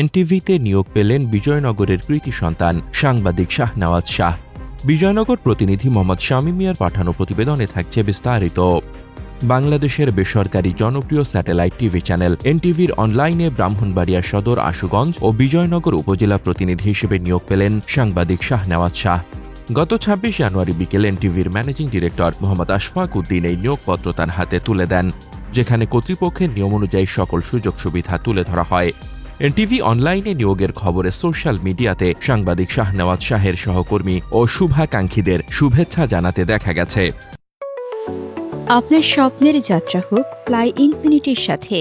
এনটিভিতে নিয়োগ পেলেন বিজয়নগরের কৃতি সন্তান সাংবাদিক শাহনওয়াজ শাহ। বিজয়নগর প্রতিনিধি মোহাম্মদ শামী মিয়ার পাঠানো প্রতিবেদনে থাকছে বিস্তারিত। বাংলাদেশের বেসরকারি জনপ্রিয় স্যাটেলাইট টিভি চ্যানেল এনটিভির অনলাইনে ব্রাহ্মণবাড়িয়া সদর আশুগঞ্জ ও বিজয়নগর উপজেলা প্রতিনিধি হিসেবে নিয়োগ পেলেন সাংবাদিক শাহনওয়াজ শাহ। গত ছাব্বিশ জানুয়ারি বিকেল এনটিভির ম্যানেজিং ডিরেক্টর মোহাম্মদ আশফাক উদ্দিন এই নিয়োগপত্র তার হাতে তুলে দেন, যেখানে কর্তৃপক্ষের নিয়ম অনুযায়ী সকল সুযোগ সুবিধা তুলে ধরা হয়। এনটিভি অনলাইনে নিয়োগের খবরে সোশ্যাল মিডিয়াতে সাংবাদিক শাহনওয়াজ শাহের সহকর্মী ও শুভাকাঙ্ক্ষীদের শুভেচ্ছা জানাতে দেখা গেছে। আপনার স্বপ্নের যাত্রা হোক ফ্লাই ইনফিনিটির সাথে।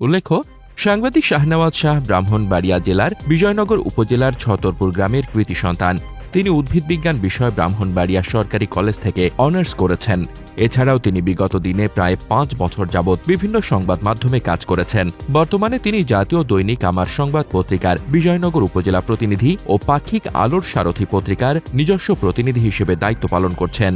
উল্লেখ্য সাংবাদিক শাহনওয়াজ শাহ ব্রাহ্মণবাড়িয়া জেলার বিজয়নগর উপজেলার ছতরপুর গ্রামের কৃতি সন্তান। তিনি উদ্ভিদ বিজ্ঞান বিষয়ে ব্রাহ্মণবাড়িয়া সরকারি কলেজ থেকে অনার্স করেছেন। এছাড়াও তিনি বিগত দিনে প্রায় পাঁচ বছর যাবৎ বিভিন্ন সংবাদ মাধ্যমে কাজ করেছেন। বর্তমানে তিনি জাতীয় দৈনিক আমার সংবাদ পত্রিকার বিজয়নগর উপজেলা প্রতিনিধি ও পাক্ষিক আলোর সারথী পত্রিকার নিজস্ব প্রতিনিধি হিসেবে দায়িত্ব পালন করছেন।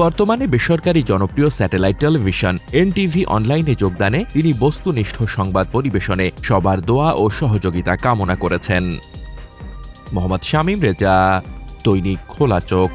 বর্তমানে বেসরকারি জনপ্রিয় স্যাটেলাইট টেলিভিশন এনটিভি অনলাইনে যোগদানে তিনি বস্তুনিষ্ঠ সংবাদ পরিবেশনে সবার দোয়া ও সহযোগিতা কামনা করেছেন। মোহাম্মদ শামীম রেজা দৈনিক খোলা চোখ।